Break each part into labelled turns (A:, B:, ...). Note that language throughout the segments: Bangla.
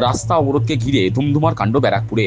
A: রাস্তা অবরোধকে ঘিরে ধুমধুমার কাণ্ড ব্যারাকপুরে।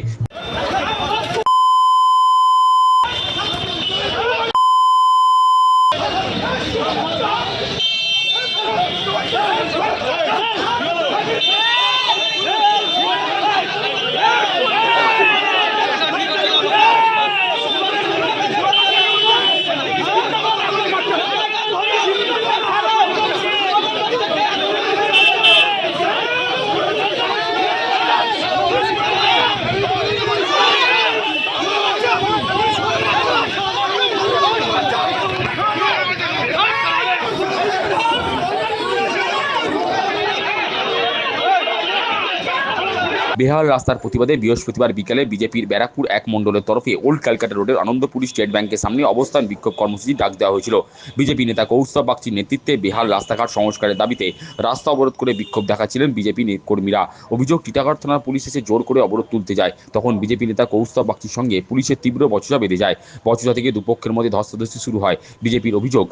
A: বেহাল রাস্তার প্রতিবাদে বৃহস্পতিবার বিকেলে বিজেপির ব্যারাকপুর এক মণ্ডলের তরফে ওল্ড ক্যালকাটা রোডের আনন্দপুরি স্টেট ব্যাংকের সামনে অবস্থান বিক্ষোভ কর্মসূচি ডাক দেওয়া হয়েছিল। বিজেপি নেতা কৌস্তব বাগচির নেতৃত্বে বেহাল রাস্তাঘাট সংস্কারের দাবিতে রাস্তা অবরোধ করে বিক্ষোভ দেখাচ্ছিলেন বিজেপি কর্মীরা। অভিযোগ, টিটাগড় থানার পুলিশ এসে জোর করে অবরোধ তুলতে যায়। তখন বিজেপি নেতা কৌস্তব বাগচির সঙ্গে পুলিশের তীব্র বচসা বেঁধে যায়। বচসা থেকে দুপক্ষের মধ্যে ধস্তাধস্তি শুরু হয় বিজেপির অভিযোগ।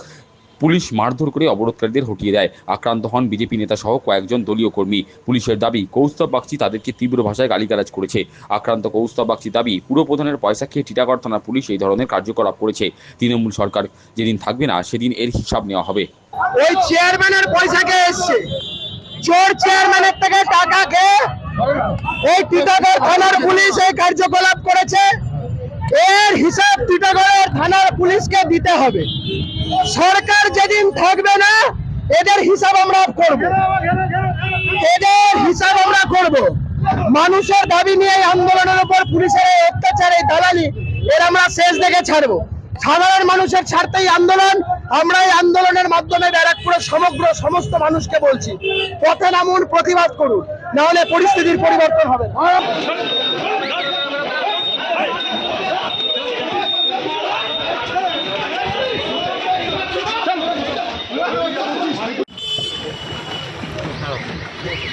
A: পুলিশ মারধর করে অবরোধকারীদের হটিয়ে দেয়। আক্রান্ত হন বিজেপি নেতা সহ কয়েকজন দলীয় কর্মী। পুলিশের দাবি, কৌস্তব বাগচি তাদেরকে তীব্র ভাষায় গালিগালাজ করেছে। আক্রান্ত কৌস্তব বাগচি দাবি পুরো প্রধানের পয়সা খেয়ে টিটাগড় থানার পুলিশ এই ধরনের কার্যকলাপ করেছে। তৃণমূল সরকার যেদিন থাকবে না, সেদিন এর হিসাব নেওয়া হবে।
B: ওই চেয়ারম্যানের পয়সা কে এসছে? চোর চেয়ারম্যানের থেকে টাকা খেয়ে এই টিটাগড় থানার পুলিশ এই কার্যকলাপ করেছে। এর হিসাব টিটাগড়ের থানার পুলিশকে দিতে হবে। সরকার যেদিন থাকবে না, এদের হিসাব আমরা করব। এদের হিসাব আমরা করব। মানুষের দাবি নিয়ে আন্দোলনের উপর পুলিশের অত্যাচার, এই দালালি, এর আমরা শেষ দেখে ছাড়বো। সাধারণ মানুষের ছাড়তেই আন্দোলন, আমরা এই আন্দোলনের মাধ্যমে ব্যারাকপুরের সমগ্র সমস্ত মানুষকে বলছি, পথে নামুন, প্রতিবাদ করুন না হলে পরিস্থিতির পরিবর্তন হবে।